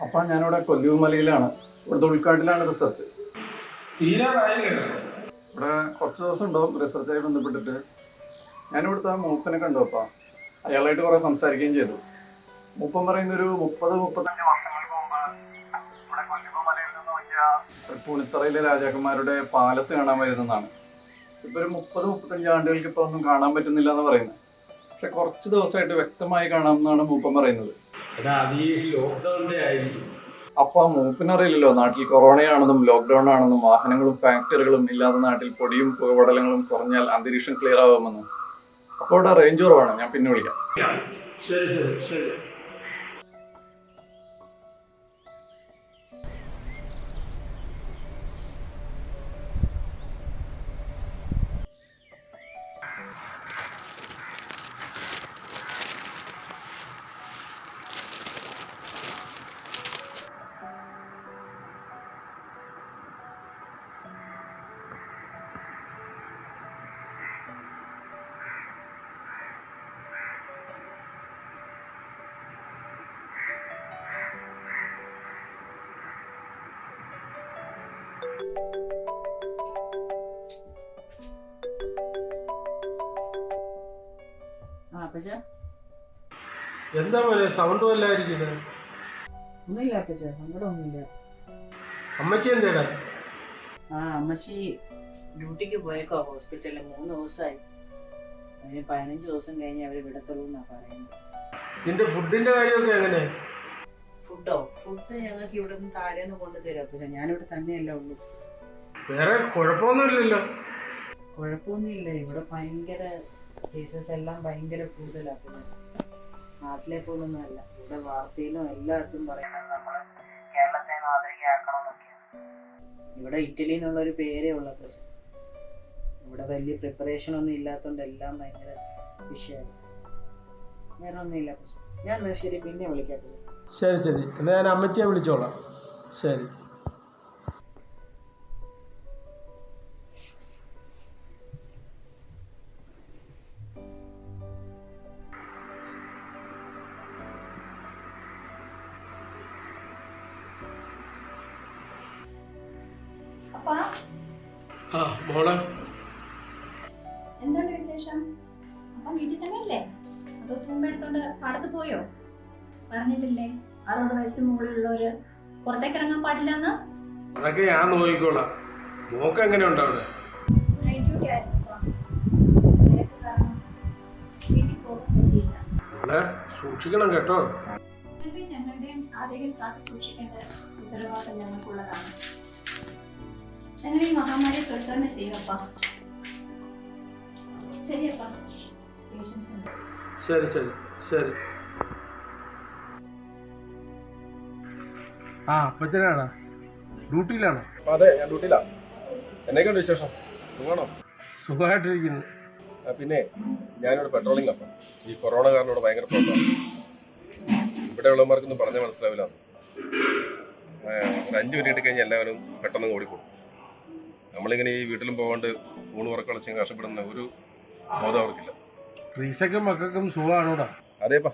അപ്പം ഞാനിവിടെ കൊല്ലുമലയിലാണ്. ഇവിടുത്തെ ഉൾക്കാട്ടിലാണ് റിസർച്ച്. തീരാറായി കേട്ടോ ഇവിടെ കുറച്ച് ദിവസം ഉണ്ടാവും റിസർച്ചായി ബന്ധപ്പെട്ടിട്ട്. ഞാനിവിടുത്തെ മൂപ്പനെ കണ്ടു അപ്പ. അയാളായിട്ട് കുറെ സംസാരിക്കുകയും ചെയ്തു. മൂപ്പൻ പറയുന്ന ഒരു മുപ്പത് മുപ്പത്തഞ്ച് വർഷങ്ങൾക്ക് മുമ്പ് ഇവിടെ കൊല്ലുമലയിൽ നിന്ന് നോക്കിയ പുണിത്തറയിലെ രാജാക്കന്മാരുടെ പാലസ് കാണാൻ വരുന്നതാണ്. ഇപ്പൊ ഒരു മുപ്പത് മുപ്പത്തഞ്ച് ആണ്ടുകൾക്ക് ഇപ്പൊ ഒന്നും കാണാൻ പറ്റുന്നില്ല എന്ന് പറയുന്നത് പക്ഷെ കുറച്ച് ദിവസമായിട്ട് വ്യക്തമായി കാണാമെന്നാണ് മൂപ്പൻ പറയുന്നത്. അപ്പൊ മൂപ്പിനറിയില്ലല്ലോ നാട്ടിൽ കൊറോണയാണെന്നും ലോക്ക്ഡൌൺ ആണെന്നും വാഹനങ്ങളും ഫാക്ടറികളും ഇല്ലാതെ നാട്ടിൽ പൊടിയും പുകപടലങ്ങളും കുറഞ്ഞാൽ അന്തരീക്ഷം ക്ലിയർ ആവുമെന്നും. അപ്പോൾ ഇവിടെ റേഞ്ച് കുറവാണ്. ഞാൻ പിന്നെ വിളിക്കാം. ശരി ശരി ശരി. എന്താ പോലെ സൗണ്ട് വല്ലായിരിക്കുന്നത് ഒന്നുമില്ല അപ്പച്ച സങ്കടമൊന്നുമില്ല അമ്മച്ചി എന്തേടാ? ആ അമ്മച്ചി ഡ്യൂട്ടിക്ക് പോയേക്കോ ഹോസ്പിറ്റലിൽ മൂന്ന് ദിവസമായി അതിന് പതിനഞ്ച് ദിവസം കഴിഞ്ഞ് അവർ വിടത്തുള്ളൂ എന്നാ പറയുന്നത് നിന്റെ ഫുഡിന്റെ കാര്യമൊക്കെ എങ്ങനെ? ഫുഡോ? ഫുഡ് ഞങ്ങൾക്ക് ഇവിടെ നിന്ന് താഴെ നിന്ന് കൊണ്ടുതരും അപ്പച്ച ഞാനിവിടെ തന്നെയല്ല ഉള്ളൂ. വേറെ കുഴപ്പമൊന്നുമില്ലല്ലോ. കുഴപ്പമൊന്നുമില്ല. ഇവിടെ ഭയങ്കര കേസസ് എല്ലാം ഭയങ്കര കൂടുതലാണ് നാട്ടിലെ പോലൊന്നും അല്ല. ഇവിടെ വാർത്തയിലും എല്ലായിടത്തും പറയുന്നത് നമ്മൾ കേരളത്തെ മാതൃകയാക്കണമെന്നൊക്കെയാണ് ഇവിടെ ഇറ്റലി എന്നുള്ള ഒരു പേരേ ഉള്ള പക്ഷെ ഇവിടെ വലിയ പ്രിപ്പറേഷൻ ഒന്നും ഇല്ലാത്തതുകൊണ്ട് എല്ലാം ഭയങ്കര വിഷയമാണ് വേറെ ഒന്നുമില്ല. പക്ഷെ ഞാൻ എന്നാൽ ശരി പിന്നെ വിളിക്കാം. ശരി ശരി. എന്നാ ഞാൻ അമ്മച്ചിയെ വിളിച്ചോളാം. ശരി. ആ മോളെ. എന്തുണ്ട് വിശേഷം? അപ്പം വീട്ടിൽ തന്നെ അല്ലേ അതോ തൂമ്പെടുത്തോണ്ട് പാടത്ത് പോയോ? പറഞ്ഞിട്ടില്ലേ? അറുപത് വയസ്സിന് മുകളിലുള്ളവര് പുറത്തേക്ക് ഇറങ്ങാൻ പാടില്ലെന്ന് അതൊക്കെ ഞാൻ നോക്കിക്കോളാം. മോളെ സൂക്ഷിക്കണം കേട്ടോ. ഞങ്ങളുടെയും ആരോഗ്യം കാത്തു സൂക്ഷിക്കേണ്ട ഉത്തരവാദിത്തം ഞങ്ങൾക്കുള്ളതാണ്. ഞങ്ങൾ ഈ മഹാമാരിയെ തുരത്തന്നെ ചെയ്യപ്പാ ശരിയപ്പാ. ശരി ശരി ശരി. ആ അപ്പച്ചനാണ്? ഡ്യൂട്ടിയിലാണോ? അതെ ഞാൻ ഡ്യൂട്ടിയിലാണ് എന്നൊക്കെയുണ്ട് വിശേഷം? സുഖമാണോ? സുഖമായിട്ടിരിക്കുന്നു. ആ, പിന്നെ ഞാനിവിടെ പെട്രോളിംഗ് അപ്പം ഈ കൊറോണ കാരണം ഇവിടെ ഭയങ്കര പ്രോബ്ലം ഇവിടെ ഉള്ളവർക്കൊന്നും പറഞ്ഞാൽ മനസ്സിലാവില്ല. ആ, ഒരു അഞ്ച് മിനിറ്റ് കഴിഞ്ഞാൽ എല്ലാവരും പെട്ടെന്ന് ഓടിപ്പോകും. നമ്മളിങ്ങനെ ഈ വീട്ടിലും പോകാണ്ട് ഊണ് ഉറക്കളച്ചും കഷ്ടപ്പെടുന്ന ഒരു ബോധം അവർക്കില്ല. റീസക്കും മക്കൾക്കും സുഖമാണോടാ? അതേപ്പാ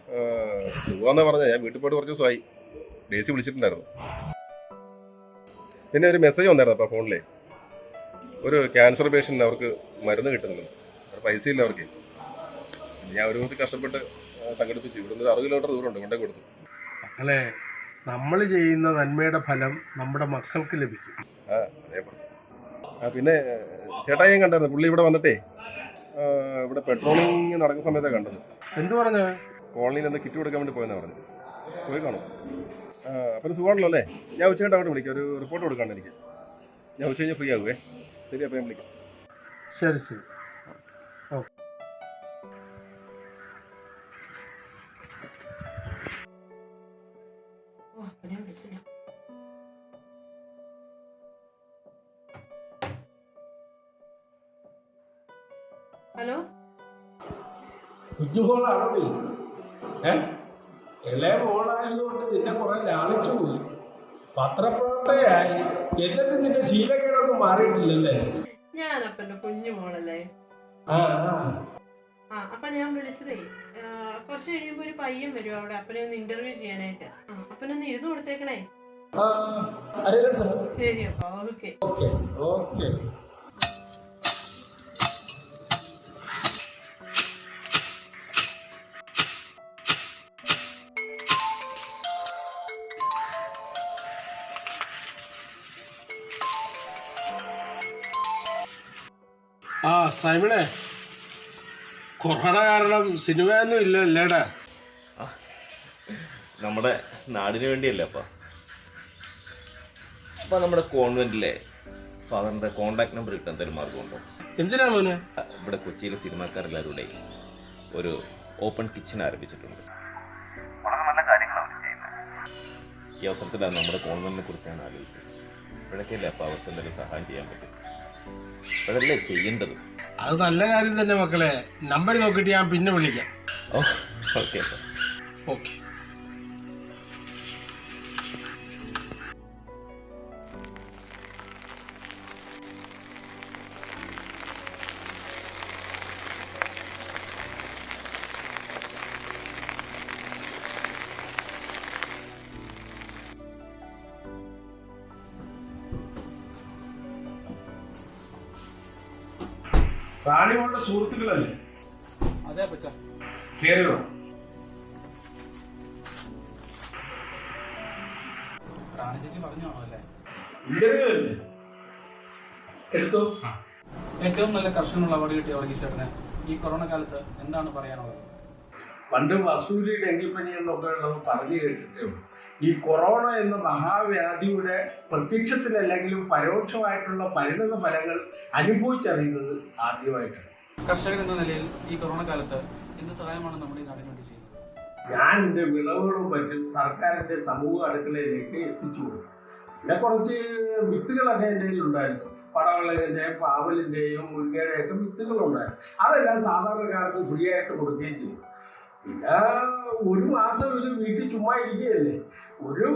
സുഖമെന്നാ പറഞ്ഞാൽ ഞാൻ വീട്ടിൽ പോയിട്ട് കുറച്ച് ദിവസമായി. ഡേസി വിളിച്ചിട്ടുണ്ടായിരുന്നു. പിന്നെ ഒരു മെസ്സേജ് വന്നായിരുന്നു അപ്പോൾ ഫോണിലേ ഒരു ക്യാൻസർ പേഷ്യന്റ് അവർക്ക് മരുന്ന് കിട്ടുന്നുണ്ട്. പൈസ ഇല്ല അവർക്ക്. ഞാൻ ഒരു വിധത്തിൽ കഷ്ടപ്പെട്ട് സംഘടിപ്പിച്ചു. ഇവിടുന്ന് ഒരു അറുപത് കിലോമീറ്റർ ദൂരമുണ്ട് കൊണ്ടേ കൊടുത്തു. മക്കളെ നമ്മൾ ചെയ്യുന്ന നന്മയുടെ ഫലം നമ്മുടെ മക്കൾക്ക് ലഭിക്കും. ആ പിന്നെ ആ പിന്നെ ചേട്ടായും കണ്ടായിരുന്നു. പുള്ളി ഇവിടെ വന്നിട്ടേ ഇവിടെ പെട്രോളിങ് നടക്കുന്ന സമയത്താണ് കണ്ടത്. എന്ത് പറഞ്ഞു കോളനിയിൽ എന്താ കിറ്റ് കൊടുക്കാൻ വേണ്ടി പോയെന്നാ പറഞ്ഞു പോയി കാണും. അപ്പം സുഖമാണല്ലോ അല്ലേ? ഞാൻ ഉച്ച കഴിഞ്ഞിട്ട് അങ്ങോട്ട് വിളിക്കാം ഒരു റിപ്പോർട്ട് കൊടുക്കാണ്ട് എനിക്ക്. ഞാൻ ഉച്ച കഴിഞ്ഞ് ഫ്രീ ആകുവേ. ശരി അപ്പം ഞാൻ വിളിക്കാം. ശരി ശരി. ഹലോ? ഉജ്ജുഹോളാണോ ഏ? ഇളയ മോളായതുകൊണ്ട് നിന്നെ കുറെ ലാളിച്ചു പോയി. പത്രപ്രവർത്തകയായി. എന്നിട്ട് നിന്റെ ശീലക്കേടൊന്നും മാറിയിട്ടില്ലല്ലേ? ഞാനപ്പന്റെ കുഞ്ഞു മോളല്ലേ? ആ ആ. അപ്പൊ ഞാൻ വിളിച്ചതേ കുറച്ച് കഴിയുമ്പോ ഒരു പയ്യൻ വരും അവിടെ അപ്പനെ ഒന്ന് ഇന്റർവ്യൂ ചെയ്യാനായിട്ട്. അപ്പനൊന്ന് ഇരുന്ന് കൊടുത്തേക്കണേ. ശരി അപ്പൊ ഓക്കെ ഓക്കെ. സൈമണേ കൊറോണ കാരണം സിനിമയൊന്നും ഇല്ല അല്ലേടാ നമ്മുടെ നാടിന് വേണ്ടിയല്ലേ അപ്പ. അപ്പൊ നമ്മുടെ കോൺവെന്റിലെ ഫാദറിന്റെ കോണ്ടാക്ട് നമ്പർ കിട്ടാൻ എന്തെങ്കിലും മാർഗമുണ്ടോ എന്തിനാ മോനെ? ഇവിടെ കൊച്ചിയിലെ സിനിമാക്കാരെല്ലാവരുടെ ഒരു ഓപ്പൺ കിച്ചൺ ആരംഭിച്ചിട്ടുണ്ട്. വളരെ നല്ല കാര്യങ്ങളാണ് ചെയ്യുന്നത്. ഈ അവസരത്തിലാണ് നമ്മുടെ കോൺവെന്റിനെ കുറിച്ച് ഞാൻ ആലോചിച്ചത്. ഇപ്പോഴൊക്കെയല്ലേ അപ്പൊ അവർക്ക് എന്തെങ്കിലും സഹായം ചെയ്യാൻ പറ്റും. ഇപ്പോഴല്ലേ ചെയ്യേണ്ടത്? അത് നല്ല കാര്യം തന്നെ മക്കളെ. നമ്പർ നോക്കിയിട്ട് ഞാൻ പിന്നെ വിളിക്കാം. ഓക്കെ. ഓക്കെ. റാണികളുടെ സുഹൃത്തുക്കളല്ലേ? അതെ പച്ച കേരള. റാണി ചേച്ചി പറഞ്ഞോ അല്ലേ ഇന്റർവ്യൂ അല്ലേ എടുത്തോ ഏറ്റവും നല്ല കർഷകനുള്ള അവാർഡ് കിട്ടിയ വർഗീസ് ചേട്ടന് ഈ കൊറോണ കാലത്ത് എന്താണ് പറയാനുള്ളത്? പണ്ട് വസൂരി ഡെങ്കിപ്പനി എന്നൊക്കെ ഉള്ളത് പറഞ്ഞു കേട്ടിട്ടേ ഉള്ളൂ. ഈ കൊറോണ എന്ന മഹാവ്യാധിയുടെ പ്രത്യക്ഷത്തിലല്ലെങ്കിലും പരോക്ഷമായിട്ടുള്ള പരിണത ഫലങ്ങൾ അനുഭവിച്ചറിയുന്നത് ആദ്യമായിട്ടാണ്. കർഷകൻ എന്ന നിലയിൽ ഈ കൊറോണ കാലത്ത് എന്ത് സഹായമാണ് നമ്മുടെ ഈ നാടിന് വേണ്ടി ചെയ്യുന്നത്? ഞാൻ എന്റെ വിളവുകളും മറ്റും സർക്കാരിന്റെ സമൂഹ അടുക്കളയിലേക്ക് എത്തിച്ചു കൊടുക്കും. പിന്നെ കുറച്ച് വിത്തുകളൊക്കെ എന്റെ ഉണ്ടായിരുന്നു. പടവളത്തിന്റെയും പാവലിന്റെയും മുരിങ്ങയുടെയും ഒക്കെ വിത്തുകളുണ്ടായിരുന്നു അതെല്ലാം സാധാരണക്കാർക്ക് ഫ്രീ ആയിട്ട് കൊടുക്കുകയും ചെയ്യും പിന്നെ ഒരു മാസം ഒരു വീട്ടിൽ ചുമ്മാ ഇരിക്കുകയല്ലേ? ഒരു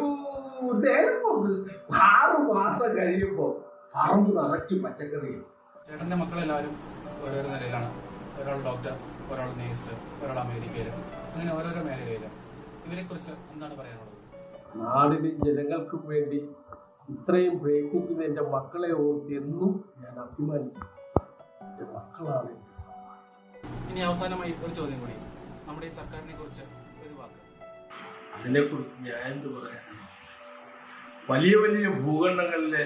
നേരം പോക്ക് ആറ് മാസം കഴിയുമ്പോൾ പറമ്പ് നിറച്ചു പച്ചക്കറിയും. ചേട്ടന്റെ മക്കളെല്ലാവരും ഓരോരോ നിലയിലാണ്. ഒരാൾ ഡോക്ടർ ഒരാൾ നേഴ്സ് ഒരാൾ അമേരിക്കയിൽ. അങ്ങനെ ഓരോരോ മേഖലയിൽ. ഇവരെ കുറിച്ച് എന്താണ് പറയാനുള്ളത്? നാടിനും ജനങ്ങൾക്കും വേണ്ടി ഇത്രയും പ്രയത്നിക്കുന്ന എന്റെ മക്കളെ ഓർത്ത് എന്നും ഞാൻ അഭിമാനിക്കുന്നു. എന്റെ മക്കളാണ് എന്റെ ഇനി അവസാനമായി ഒരു ചോദ്യം കൂടി. നമ്മുടെ ഈ സർക്കാരിനെ കുറിച്ച് അതിനെക്കുറിച്ച് ഞാൻ എന്ത് പറയാനാണ് വലിയ വലിയ ഭൂഖണ്ഡങ്ങളിലെ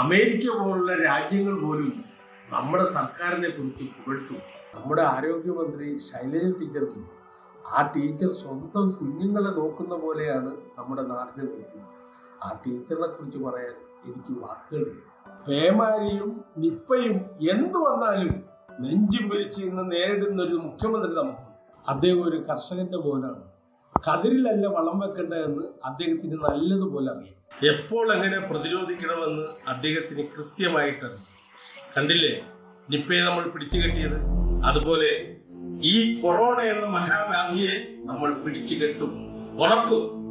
അമേരിക്ക പോലുള്ള രാജ്യങ്ങൾ പോലും നമ്മുടെ സർക്കാരിനെ കുറിച്ച് പുകഴ്ത്തും. നമ്മുടെ ആരോഗ്യമന്ത്രി ശൈലജ ടീച്ചർക്കും ആ ടീച്ചർ സ്വന്തം കുഞ്ഞുങ്ങളെ നോക്കുന്ന പോലെയാണ് നമ്മുടെ നാടിനെ നോക്കുന്നത്. ആ ടീച്ചറിനെ കുറിച്ച് പറയാൻ എനിക്ക് വാക്കുകളില്ല. പേമാരിയും നിപ്പയും എന്തു വന്നാലും നെഞ്ചും പിരിച്ച് ഇന്ന് നേരിടുന്ന ഒരു മുഖ്യമന്ത്രി നമുക്ക്. അദ്ദേഹം ഒരു കർഷകന്റെ പോലാണ് കതിരിലല്ല വളം വെക്കേണ്ടതെന്ന് അദ്ദേഹത്തിന് നല്ലതുപോലെ അറിയാം. എപ്പോൾ എങ്ങനെ പ്രതിരോധിക്കണമെന്ന് അദ്ദേഹത്തിന് കൃത്യമായിട്ടറിയാം കണ്ടില്ലേ? നിപ്പയെ നമ്മൾ പിടിച്ചു കെട്ടിയത്. അതുപോലെ ഈ കൊറോണ എന്ന മഹാവ്യാധിയെ നമ്മൾ പിടിച്ചു കെട്ടും. ഉറപ്പ്.